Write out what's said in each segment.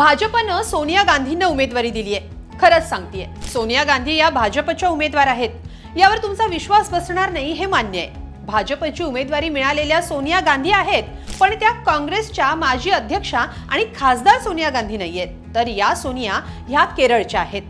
भाजपनं सोनिया गांधींना उमेदवारी दिली आहे खरंच सांगतेय. सोनिया गांधी या भाजपच्या उमेदवार आहेत. यावर तुमचा विश्वास बसणार नाही हे मान्य आहे. भाजपची उमेदवारी मिळालेल्या सोनिया गांधी आहेत पण त्या काँग्रेसच्या माजी अध्यक्षा आणि खासदार सोनिया गांधी नाहीयेत. तर या सोनिया ह्या केरळच्या आहेत.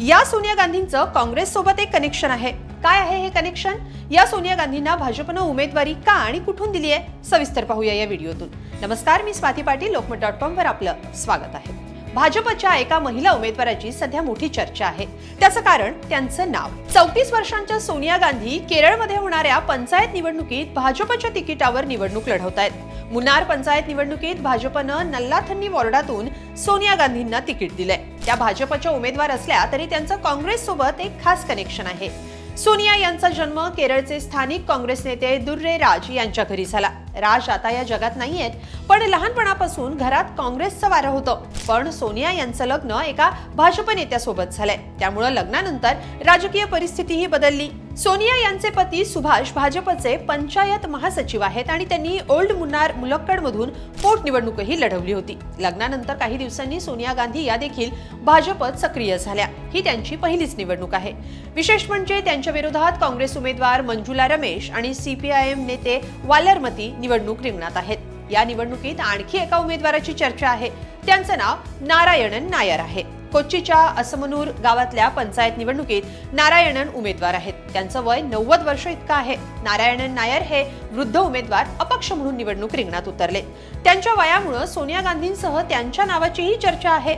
या सोनिया गांधींचं काँग्रेस सोबत एक कनेक्शन आहे. काय आहे हे कनेक्शन या सोनिया गांधींना भाजपनं उमेदवारी का आणि कुठून दिली आहे? सविस्तर पाहूया या व्हिडिओतून. नमस्कार मी स्वाती पाटील लोकमत डॉट कॉम वर आपलं स्वागत आहे. भाजपच्या एका महिला उमेदवाराची सध्या मोठी चर्चा आहे. त्याचं कारण त्यांचं नाव. चौतीस वर्षांच्या सोनिया गांधी केरळमध्ये होणाऱ्या पंचायत निवडणुकीत भाजपच्या तिकिटावर निवडणूक लढवत आहेत. मुन्नार पंचायत निवडणुकीत भाजपनं नल्लाथन्नी वॉर्डातून सोनिया गांधींना तिकीट दिलंय. त्या भाजपच्या उमेदवार असल्या तरी त्यांचं काँग्रेस सोबत एक खास कनेक्शन आहे. सोनिया यांचा जन्म केरळचे स्थानिक काँग्रेस नेते दुर्रे राज यांच्या घरी झाला. राज आता या जगात नाहीयेत पण लहानपणापासून घरात काँग्रेसचं वारं होतं. पण सोनिया यांचं लग्न एका भाजप नेत्यासोबत झालंय. त्यामुळं लग्नानंतर राजकीय परिस्थितीही बदलली. सोनिया यांचे पती सुभाष भाजपचे पंचायत महासचिव आहेत आणि त्यांनी ओल्ड मुन्नार मुलक्कडमधून पोटनिवडणूकही लढवली होती. लग्नानंतर काही दिवसांनी सोनिया गांधी या देखील भाजपत सक्रिय झाल्या. ही त्यांची पहिलीच निवडणूक आहे. विशेष म्हणजे त्यांच्या विरोधात काँग्रेस उमेदवार मंजुला रमेश आणि सीपीआयएम नेते वालरमती निवडणूक रिंगणात आहेत. या निवडणुकीत आणखी एका उमेदवाराची चर्चा आहे. त्यांचं नाव नारायणन नायर आहे. कोच्चीच्या असमनूर गावातल्या पंचायत निवडणुकीत नारायणन उमेदवार आहेत. त्यांचं वय नव्वद वर्ष इतकं आहे. नारायणन नायर हे वृद्ध उमेदवार अपक्ष म्हणून निवडणूक रिंगणात उतरले. त्यांच्या वयामुळं सोनिया गांधींसह त्यांच्या नावाचीही चर्चा आहे.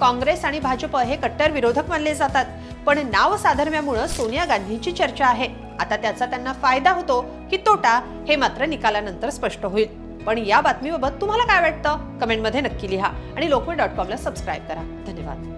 काँग्रेस आणि भाजप हे कट्टर विरोधक मानले जातात. पण नाव साधर्म्यामुळं सोनिया गांधींची चर्चा आहे. आता त्याचा त्यांना फायदा होतो की तोटा हे मात्र निकालानंतर स्पष्ट होईल. पण या बातमीबाबत तुम्हाला काय वाटतं? कमेंटमध्ये नक्की लिहा आणि लोकमत डॉट कॉमला सबस्क्राईब करा. धन्यवाद.